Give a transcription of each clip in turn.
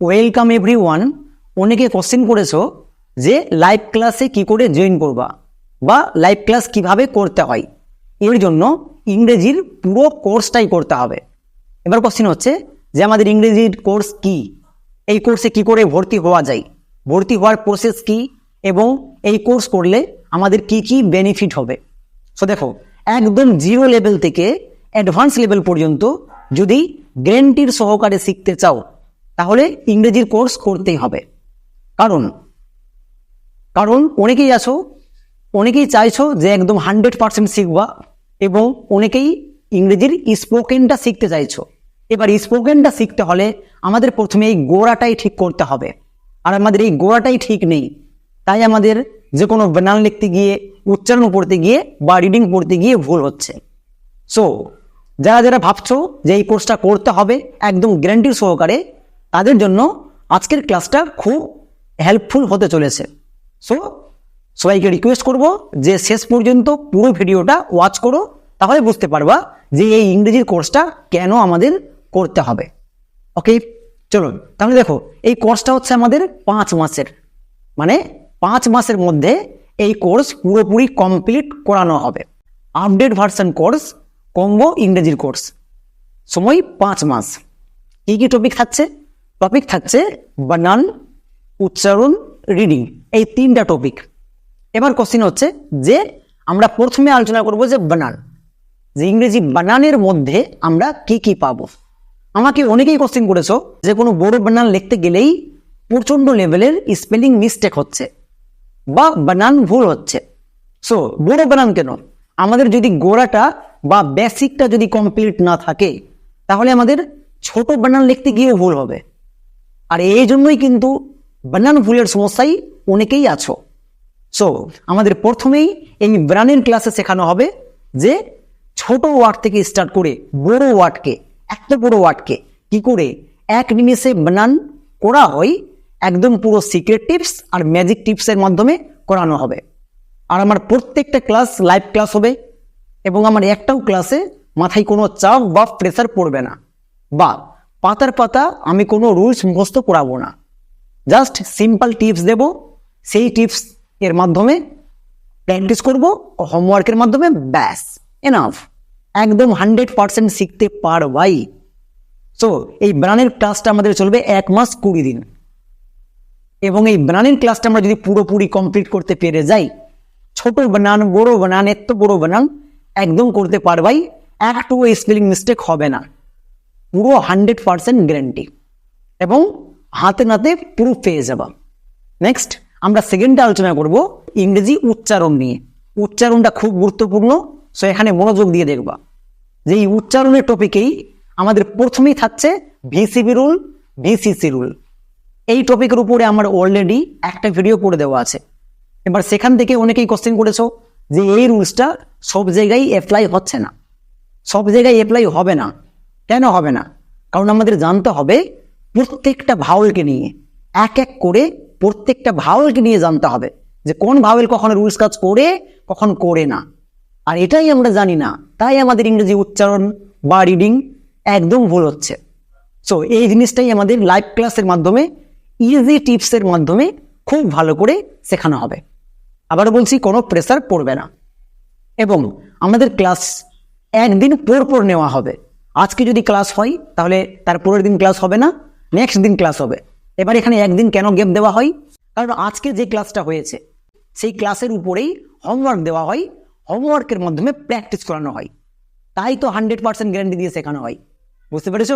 Welcome everyone অনেকে question করেছ যে লাইভ ক্লাসে কি করে জয়েন করবা বা লাইভ ক্লাস কীভাবে করতে হয়। এর জন্য ইংরেজির পুরো কোর্সটাই করতে হবে। এবার কোশ্চেন হচ্ছে যে আমাদের ইংরেজির কোর্স কি? এই কোর্সে কি করে ভর্তি হওয়া যায়? ভর্তি হওয়ার প্রসেস কি? এবং এই কোর্স করলে আমাদের কি কি বেনিফিট হবে? সো দেখো, একদম জিরো লেভেল থেকে অ্যাডভান্স লেভেল পর্যন্ত যদি গ্যারেন্টির সহকারে শিখতে চাও তাহলে ইংরেজির কোর্স করতেই হবে। কারণ কারণ অনেকেই আছো, অনেকেই চাইছো যে একদম হান্ড্রেড পার্সেন্ট শিখবা এবং অনেকেই ইংরেজির স্পোকেনটা শিখতে চাইছো। এবার স্পোকেনটা শিখতে হলে আমাদের প্রথমে এই গোড়াটাই ঠিক করতে হবে। আর আমাদের এই গোড়াটাই ঠিক নেই। তাই আমাদের যে কোনো বানান লিখতে গিয়ে, উচ্চারণ পড়তে গিয়ে বা রিডিং পড়তে গিয়ে ভুল হচ্ছে। সো যারা যারা ভাবছ যে এই কোর্সটা করতে হবে, একদম গ্যারান্টির সহকারে তাদের জন্য আজকের ক্লাসটা খুব হেল্পফুল হতে চলেছে। সো সবাইকে রিকোয়েস্ট করব যে শেষ পর্যন্ত পুরো ভিডিওটা ওয়াচ করো, তাহলে বুঝতে পারবা যে এই ইংরেজির কোর্সটা কেন আমাদের করতে হবে। ওকে চলুন, তাহলে দেখো, এই কোর্সটা হচ্ছে আমাদের পাঁচ মাসের। মানে পাঁচ মাসের মধ্যে এই কোর্স পুরোপুরি কমপ্লিট করানো হবে। আপডেট ভার্সন কোর্স কম্বো ইংরেজির কোর্স সময় পাঁচ মাস। কী কী টপিক থাকছে? টপিক থাকছে বানান, উচ্চারণ রিডিং এই তিনটা টপিক এবার কোশ্চিন হচ্ছে যে আমরা প্রথমে আলোচনা করব যে বানান। যে ইংরেজি বানানের মধ্যে আমরা কি কি পাবো। আমাকে অনেকেই কোশ্চিন করেছ যে কোনো বড় বানান লিখতে গেলেই প্রচণ্ড লেভেলের স্পেলিং মিস্টেক হচ্ছে বা বানান ভুল হচ্ছে। সো বড় বানান কেন? আমাদের যদি গোড়াটা বা বেসিকটা যদি কমপ্লিট না থাকে, তাহলে আমাদের ছোট বানান লিখতে গিয়ে ভুল হবে। আর এই জন্যই কিন্তু বানান ভুলের সমস্যায় অনেকেই আছো। সো আমাদের প্রথমেই এই ব্রানের ক্লাসে শেখানো হবে যে ছোট ওয়ার্ড থেকে স্টার্ট করে বড় ওয়ার্ডকে একটা বড় ওয়ার্ডকে কি করে এক নিমেষে বানান করা হয়, একদম পুরো সিক্রেট টিপস আর ম্যাজিক টিপসের মাধ্যমে করানো হবে। আর আমার প্রত্যেকটা ক্লাস লাইভ ক্লাস হবে এবং আমার একটাও ক্লাসে মাথায় কোনো চাপ বা প্রেসার পড়বে না। বা পাতার পাতা আমি কোনো রুলস মুখস্থ করাবো না। জাস্ট সিম্পল টিপস দেব। সেই টিপস এর মাধ্যমে প্র্যাকটিস করব হোমওয়ার্কের মাধ্যমে ব্যাস এনাফ একদম হান্ড্রেড পার্সেন্ট শিখতে পারবাই। সো এই ব্রানের ক্লাসটা আমাদের চলবে এক মাস কুড়ি দিন। এবং এই ব্রানের ক্লাসটা আমরা যদি পুরোপুরি কমপ্লিট করতে পেরে যাই, ছোট বানান বড় বানান এত বড় বানান একদম করতে পারবাই। একটু স্পেলিং মিস্টেক হবে না। পুরো হান্ড্রেড পার্সেন্ট গ্যারেন্টি এবং হাতে নাতে পুরো পেয়ে যাবা। নেক্সট আমরা সেকেন্ডে আলোচনা করব ইংরেজি উচ্চারণ নিয়ে। উচ্চারণটা খুব গুরুত্বপূর্ণ সো এখানে মনোযোগ দিয়ে দেখবা। যে এই উচ্চারণের টপিকেই আমাদের প্রথমেই থাকছে ভিসিবি রুল ভিসিসি রুল এই টপিকের উপরে আমার অলরেডি একটা ভিডিও করে দেওয়া আছে। এবার সেখান থেকে অনেকেই কোশ্চেন করেছ যে এই রুলসটা সব জায়গায় অ্যাপ্লাই হচ্ছে না। সব জায়গায় অ্যাপ্লাই হবে না। কেন হবে না? কারণ আমাদের জানতে হবে প্রত্যেকটা ভাওয়েলকে নিয়ে, এক এক করে প্রত্যেকটা ভাওয়েলকে নিয়ে জানতে হবে যে কোন ভাওয়েল কখন রুলস কাজ করে, কখন করে না। আর এটাই আমরা জানি না, তাই আমাদের ইংরেজি উচ্চারণ বা রিডিং একদম ভুল হচ্ছে। সো এই জিনিসটাই আমাদের লাইভ ক্লাসের মাধ্যমে ইজি টিপসের মাধ্যমে খুব ভালো করে শেখানো হবে। আবার বলছি, কোনো প্রেসার পড়বে না। এবং আমাদের ক্লাস একদিন পর পর নেওয়া হবে। আজকে যদি ক্লাস হয়, তাহলে তার পরের দিন ক্লাস হবে না নেক্সট দিন ক্লাস হবে। এবার এখানে একদিন কেন গ্যাপ দেওয়া হয়? কারণ আজকে যে ক্লাসটা হয়েছে, সেই ক্লাসের উপরেই হোমওয়ার্ক দেওয়া হয় হোমওয়ার্কের মাধ্যমে প্র্যাকটিস করানো হয়। তাই তো হান্ড্রেড পার্সেন্ট গ্যারান্টি দিয়ে শেখানো হয়। বুঝতে পেরেছ?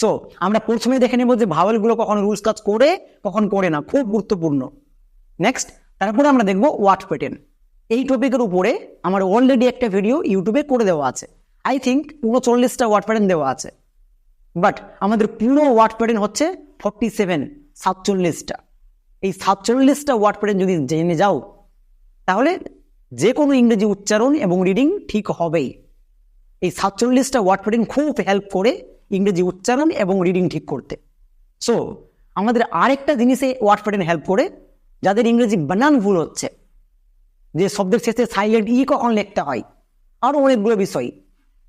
সো আমরা প্রথমে দেখে নেব যে ভাওয়েলগুলো কখন রুলস কাজ করে, কখন করে না, খুব গুরুত্বপূর্ণ। নেক্সট তারপরে আমরা দেখব ওয়াট প্যাটার্ন এই টপিকের উপরে আমার অলরেডি একটা ভিডিও ইউটিউবে করে দেওয়া আছে। আই থিঙ্ক উনচল্লিশটা ওয়াট প্যাটার্ন দেওয়া আছে। বাট আমাদের পুরো ওয়াট প্যাটার্ন হচ্ছে ফর্টি সেভেন সাতচল্লিশটা। এই সাতচল্লিশটা ওয়াট প্যাটার্ন যদি জেনে যাও, তাহলে যে কোনো ইংরেজি উচ্চারণ এবং রিডিং ঠিক হবেই। এই সাতচল্লিশটা ওয়ার্ড প্যাটার্ন খুব হেল্প করে ইংরেজি উচ্চারণ এবং রিডিং ঠিক করতে। সো আমাদের আরেকটা জিনিসে ওয়ার্ড প্যাটার্ন হেল্প করে, যাদের ইংরেজি বানান ভুল হচ্ছে, যে শব্দের শেষে সাইলেন্ট ই কখন লিখতে হয়। আরও অনেকগুলো বিষয়।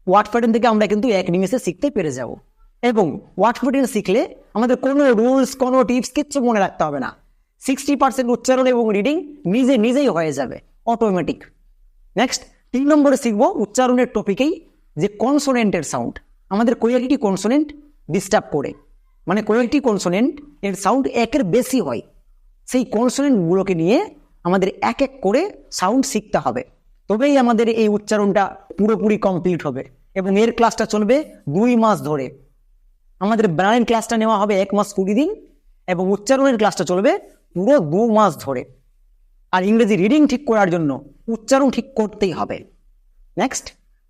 প্যাটার্ন থেকে আমরা কিন্তু এক নিমেষে শিখতে পেরে যাব। এবং ওয়ার্ড ফিটিং শিখলে আমাদের কোনো রুলস কোনো টিপস কিচ্ছু মনে রাখতে হবে না। সিক্সটি পার্সেন্ট উচ্চারণ এবং রিডিং নিজে নিজেই হয়ে যাবে অটোমেটিক নেক্সট তিন নম্বরে শিখব উচ্চারণের টপিকেই যে কনসোনেন্টের সাউন্ড আমাদের কয়েকটি কনসোনেন্ট ডিস্টার্ব করে। মানে কয়েকটি কনসোনেন্ট এর সাউন্ড একের বেশি হয়। সেই কনসোনেন্টগুলোকে নিয়ে আমাদের এক এক করে সাউন্ড শিখতে হবে। তবেই আমাদের এই উচ্চারণটা পুরোপুরি কমপ্লিট হবে এবং এর ক্লাসটা চলবে দুই মাস ধরে। আমাদের ব্রাইন ক্লাসটা নেওয়া হবে এক মাস কুড়ি দিন এবং উচ্চারণের ক্লাসটা চলবে পুরো দু মাস ধরে। আর ইংরেজি রিডিং ঠিক করার জন্য উচ্চারণ ঠিক করতেই হবে। নেক্সট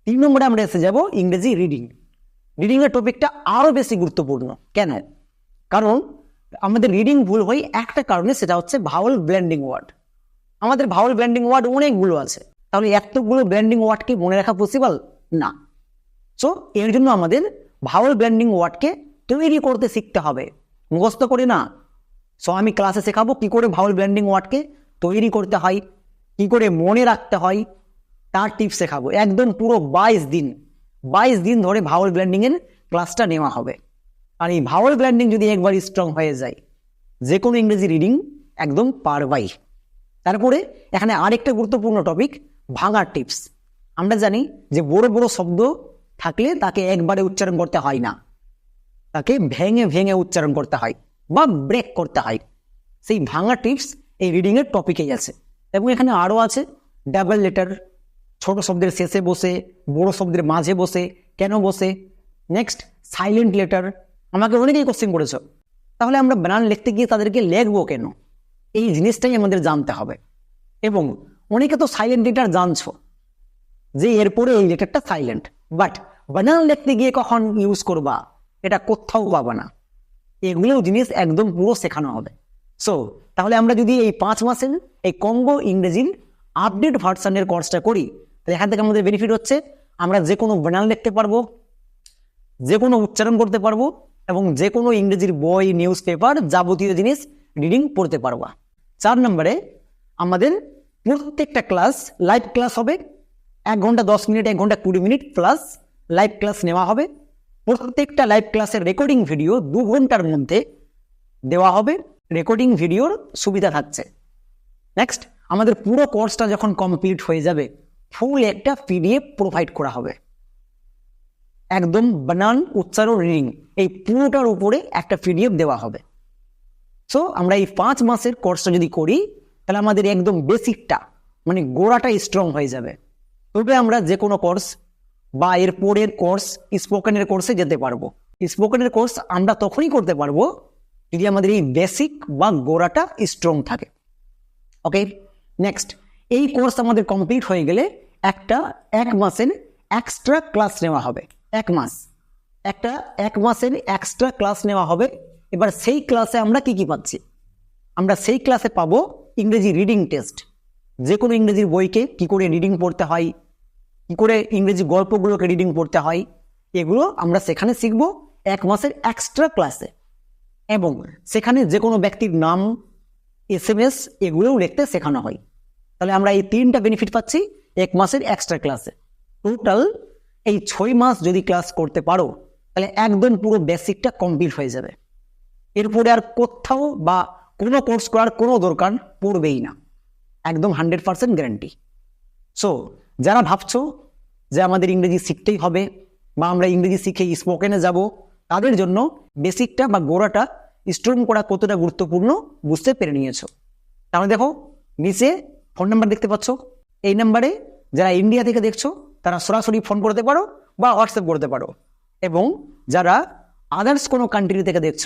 তিন নম্বরে আমরা এসে যাব ইংরেজি রিডিং রিডিংয়ের টপিকটা আরও বেশি গুরুত্বপূর্ণ। কেন? কারণ আমাদের রিডিং ভুল হয় একটা কারণে সেটা হচ্ছে ভাওয়াল ব্ল্যান্ডিং ওয়ার্ড আমাদের ভাওয়াল ব্ল্যান্ডিং ওয়ার্ড অনেকগুলো আছে। তাহলে এতগুলো ব্র্যান্ডিং ওয়ার্ড কি মনে রাখা পসিবল না। সো এর জন্য আমাদের ভাওয়াল ব্র্যান্ডিং ওয়ার্ডকে তৈরি করতে শিখতে হবে। মুখস্থ করে না। সো আমি ক্লাসে শেখাবো কী করে ভাওয়াল ব্র্যান্ডিং ওয়ার্ডকে তৈরি করতে হয়, কী করে মনে রাখতে হয়, তার টিপস শেখাবো। একদম পুরো বাইশ দিন বাইশ দিন ধরে ভাওয়াল ব্র্যান্ডিংয়ের ক্লাসটা নেওয়া হবে। আর এই ভাওয়াল ব্র্যান্ডিং যদি একবার স্ট্রং হয়ে যায় যে কোনো ইংরেজি রিডিং একদম পারবাই। তারপরে এখানে আরেকটা গুরুত্বপূর্ণ টপিক ভাঙার টিপস আমরা জানি যে বড় বড় শব্দ থাকলে তাকে একবারে উচ্চারণ করতে হয় না। তাকে ভেঙে ভেঙে উচ্চারণ করতে হয় বা ব্রেক করতে হয়। সেই ভাঙা টিপস এই রিডিংয়ের টপিকেই আছে। এবং এখানে আরও আছে ডাবল লেটার ছোট শব্দের শেষে বসে, বড় শব্দের মাঝে বসে, কেন বসে? নেক্সট সাইলেন্ট লেটার আমাকে অনেকেই কোশ্চেন করেছ। তাহলে আমরা বানান লিখতে গিয়ে তাদেরকে লেখবো কেন? এই জিনিসটাই আমাদের জানতে হবে। এবং অনেকে তো সাইলেন্ট লেটার জানছো। যে এরপরে এই লেটারটা সাইলেন্ট বাট বানান লিখতে গিয়ে কখন ইউজ করবা, এটা কোথাও পাবা না। এগুলো জিনিস একদম পুরো শেখানো হবে। সো তাহলে আমরা যদি এই পাঁচ মাসের এই কঙ্গো ইংরেজির আপডেট ভার্সানের কোর্সটা করি, তাহলে এখান থেকে আমাদের বেনিফিট হচ্ছে, আমরা যে কোনো বানান লিখতে পারব, যে কোনো উচ্চারণ করতে পারব, এবং যে কোনো ইংরেজির বই নিউজ পেপার যাবতীয় জিনিস রিডিং পড়তে পারবা। চার নম্বরে আমাদের প্রত্যেকটা ক্লাস লাইভ ক্লাস হবে। এক ঘণ্টা দশ মিনিট, এক ঘণ্টা কুড়ি মিনিট প্লাস লাইভ ক্লাস নেওয়া হবে। প্রত্যেকটা লাইভ ক্লাসের রেকর্ডিং ভিডিও দু ঘণ্টার মধ্যে দেওয়া হবে। রেকর্ডিং ভিডিওর সুবিধা থাকছে। নেক্সট আমাদের পুরো কোর্সটা যখন কমপ্লিট হয়ে যাবে ফুল একটা পিডিএফ প্রোভাইড করা হবে। একদম বানান উচ্চারণ রিডিং এই পুরোটার উপরে একটা পিডিএফ দেওয়া হবে। সো আমরা এই পাঁচ মাসের কোর্সটা যদি করি তাহলে আমাদের একদম বেসিকটা মানে গোড়াটা স্ট্রং হয়ে যাবে। তবে আমরা যে কোনো কোর্স বা এর পরের কোর্স স্পোকেনের কোর্সে যেতে পারব। স্পোকেনের কোর্স আমরা তখনই করতে পারব যদি আমাদের এই বেসিক বা গোড়াটা স্ট্রং থাকে। ওকে নেক্সট এই কোর্স আমাদের কমপ্লিট হয়ে গেলে একটা এক মাসের এক্সট্রা ক্লাস নেওয়া হবে। এক মাস। একটা এক মাসের এক্সট্রা ক্লাস নেওয়া হবে। এবার সেই ক্লাসে আমরা কি কি পাচ্ছি? আমরা সেই ক্লাসে পাবো ইংরেজি রিডিং টেস্ট যে কোনো ইংরেজির বইকে কি করে রিডিং পড়তে হয়, কি করে ইংরেজি গল্পগুলোকে রিডিং পড়তে হয়, এগুলো আমরা সেখানে শিখব এক মাসের এক্সট্রা ক্লাসে এবং সেখানে যে কোনো ব্যক্তির নাম এস এম এস এগুলোও লিখতে শেখানো হয়। তাহলে আমরা এই তিনটা বেনিফিট পাচ্ছি এক মাসের এক্সট্রা ক্লাসে টোটাল এই ছয় মাস যদি ক্লাস করতে পারো, তাহলে একদম পুরো বেসিকটা কমপ্লিট হয়ে যাবে। এরপরে আর কোথাও বা কোনো কোর্স করার কোনো দরকার পড়বেই না। একদম হান্ড্রেড পার্সেন্ট গ্যারান্টি সো যারা ভাবছ যে আমাদের ইংরেজি শিখতেই হবে বা আমরা ইংরেজি শিখে স্পোকেনে যাব, তাদের জন্য বেসিকটা বা গোড়াটা স্ট্রং করা কতটা গুরুত্বপূর্ণ বুঝতে পেরে নিয়েছো। তাহলে দেখো, নিচে ফোন নাম্বার দেখতে পাচ্ছ। এই নাম্বারে যারা ইন্ডিয়া থেকে দেখছ, তারা সরাসরি ফোন করতে পারো বা হোয়াটসঅ্যাপ করতে পারো। এবং যারা আদার্স কোনো কান্ট্রি থেকে দেখছ,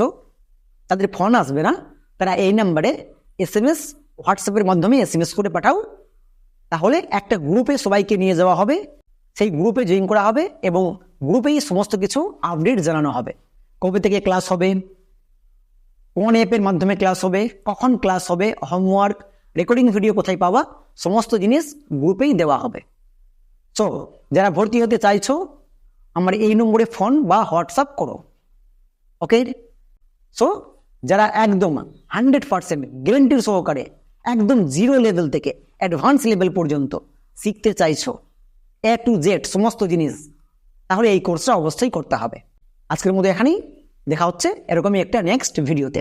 তাদের ফোন আসবে না। তারা এই নাম্বারে এস এম এস হোয়াটসঅ্যাপের মাধ্যমে এস এম এস করে পাঠাও। তাহলে একটা গ্রুপে সবাইকে নিয়ে যাওয়া হবে, সেই গ্রুপে জয়েন করা হবে এবং গ্রুপেই সমস্ত কিছু আপডেট জানানো হবে। কবে থেকে ক্লাস হবে, কোন অ্যাপের মাধ্যমে ক্লাস হবে, কখন ক্লাস হবে, হোমওয়ার্ক, রেকর্ডিং ভিডিও কোথায় পাওয়া, সমস্ত জিনিস গ্রুপেই দেওয়া হবে। সো যারা ভর্তি হতে চাইছো, আমার এই নম্বরে ফোন বা হোয়াটসঅ্যাপ করো। ওকে সো যারা একদম হান্ড্রেড পার্সেন্ট গ্যারেন্টির সহকারে একদম জিরো লেভেল থেকে অ্যাডভান্স লেভেল পর্যন্ত শিখতে চাইছো এ টু জেড সমস্ত জিনিস, তাহলে এই কোর্সটা অবশ্যই করতে হবে। আজকের মধ্যে এখানেই, দেখা হচ্ছে এরকমই একটা নেক্সট ভিডিওতে